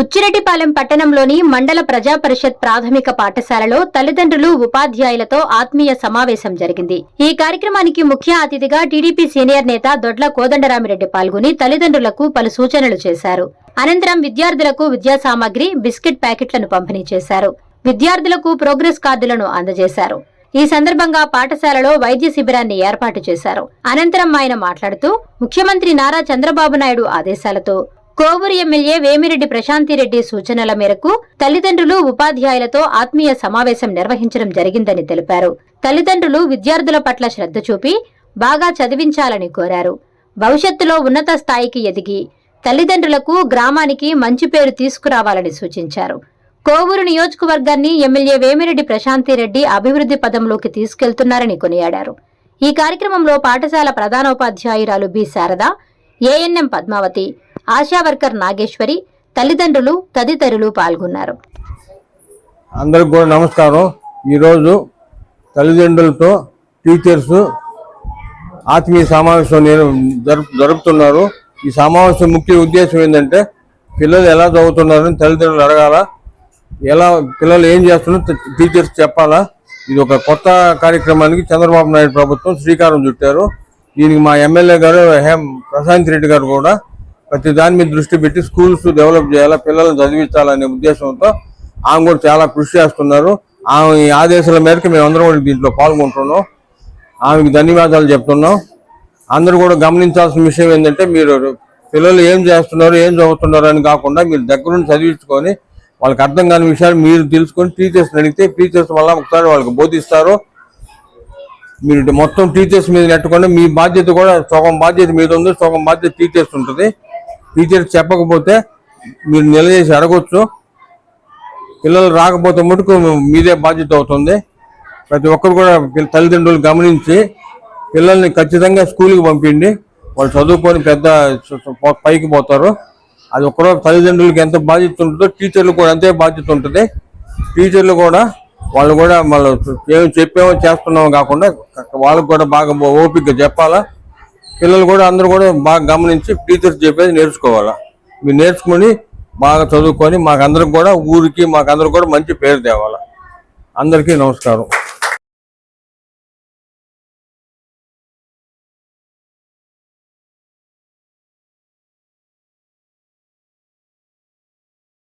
బుచ్చిరెడ్డిపాలెం పట్టణంలోని మండల ప్రజా పరిషత్ ప్రాథమిక పాఠశాలలో తల్లిదండ్రులు ఉపాధ్యాయులతో ఆత్మీయ సమావేశం జరిగింది. ఈ కార్యక్రమానికి ముఖ్య అతిథిగా టీడీపీ సీనియర్ నేత దొడ్ల కోదండరామిరెడ్డి పాల్గొని తల్లిదండ్రులకు పలు సూచనలు చేశారు. అనంతరం విద్యార్థులకు విద్యా సామాగ్రి బిస్కెట్ ప్యాకెట్లను పంపిణీ చేశారు. విద్యార్థులకు ప్రోగ్రెస్ కార్డులను అందజేశారు. ఈ సందర్భంగా పాఠశాలలో వైద్య శిబిరాన్ని ఏర్పాటు చేశారు. అనంతరం ఆయన మాట్లాడుతూ ముఖ్యమంత్రి నారా చంద్రబాబు నాయుడు ఆదేశాలతో కోవూరు ఎమ్మెల్యే వేమిరెడ్డి ప్రశాంతిరెడ్డి సూచనల మేరకు తల్లిదండ్రులు ఉపాధ్యాయులతో ఆత్మీయ సమావేశం నిర్వహించడం జరిగిందని తెలిపారు. తల్లిదండ్రులు విద్యార్థుల పట్ల శ్రద్ధ చూపి బాగా చదివించాలని కోరారు. భవిష్యత్తులో ఉన్నత స్థాయికి ఎదిగి తల్లిదండ్రులకు గ్రామానికి మంచి పేరు తీసుకురావాలని సూచించారు. కోవూరు నియోజకవర్గాన్ని ఎమ్మెల్యే వేమిరెడ్డి ప్రశాంతిరెడ్డి అభివృద్ధి పదంలోకి తీసుకెళ్తున్నారని కొనియాడారు. ఈ కార్యక్రమంలో పాఠశాల ప్రధానోపాధ్యాయురాలు B Sharada ANM Padmavathi ASHA worker Nageswari తల్లిదండ్రులు తదితరులు పాల్గొన్నారు. అందరికి కూడా నమస్కారం. ఈరోజు తల్లిదండ్రులతో టీచర్స్ ఆత్మీయ సమావేశం నేను జరుపు జరుపుతున్నారు. ఈ సమావేశం ముఖ్య ఉద్దేశం ఏంటంటే పిల్లలు ఎలా చదువుతున్నారని తల్లిదండ్రులు అడగాల. ఎలా పిల్లలు ఏం చేస్తున్నారో టీచర్స్ చెప్పాలా. ఇది ఒక కొత్త కార్యక్రమానికి చంద్రబాబు నాయుడు ప్రభుత్వం శ్రీకారం చుట్టారు. దీనికి మా ఎమ్మెల్యే గారు హేమ్ ప్రశాంత్ రెడ్డి గారు కూడా ప్రతి దాని మీద దృష్టి పెట్టి స్కూల్స్ డెవలప్ చేయాలా పిల్లల్ని చదివించాలనే ఉద్దేశంతో ఆమె కూడా చాలా కృషి చేస్తున్నారు. ఆమె ఈ ఆదేశాల మేరకు మేమందరం కూడా దీంట్లో పాల్గొంటున్నాం. ఆమెకి ధన్యవాదాలు చెప్తున్నాం. అందరూ కూడా గమనించాల్సిన విషయం ఏంటంటే మీరు పిల్లలు ఏం చేస్తున్నారు ఏం చదువుతున్నారు అని కాకుండా మీరు దగ్గరుండి చదివించుకొని వాళ్ళకి అర్థం కాని విషయాలు మీరు తెలుసుకొని టీచర్స్ని అడిగితే టీచర్స్ వల్ల ఒకసారి వాళ్ళకి బోధిస్తారు. మీరు మొత్తం టీచర్స్ మీద నెట్టకుండా మీ బాధ్యత కూడా సగం బాధ్యత మీద ఉంది సగం బాధ్యత టీచర్స్ ఉంటుంది. టీచర్ చెప్పకపోతే మీరు నిలదీసి అడగొచ్చు. పిల్లలు రాకపోతే మటుకు మీదే బాధ్యత అవుతుంది. ప్రతి ఒక్కరు కూడా తల్లిదండ్రులు గమనించి పిల్లల్ని ఖచ్చితంగా స్కూల్కి పంపిండి వాళ్ళు చదువుకొని పెద్ద పైకి పోతారు. అది ఒక్కరో తల్లిదండ్రులకి ఎంత బాధ్యత ఉంటుందో టీచర్లు కూడా అంతే బాధ్యత ఉంటుంది. టీచర్లు కూడా వాళ్ళు కూడా మళ్ళీ ఏమి చెప్పామో చేస్తున్నామో కాకుండా వాళ్ళకు కూడా బాగా ఓపిక చెప్పాలా. పిల్లలు కూడా అందరూ కూడా బాగా గమనించి టీచర్స్ చెప్పేది నేర్చుకోవాలా. మీరు నేర్చుకొని బాగా చదువుకొని మాకందరికి కూడా ఊరికి మాకందరికి కూడా మంచి పేరు తేవాలా. అందరికీ నమస్కారం.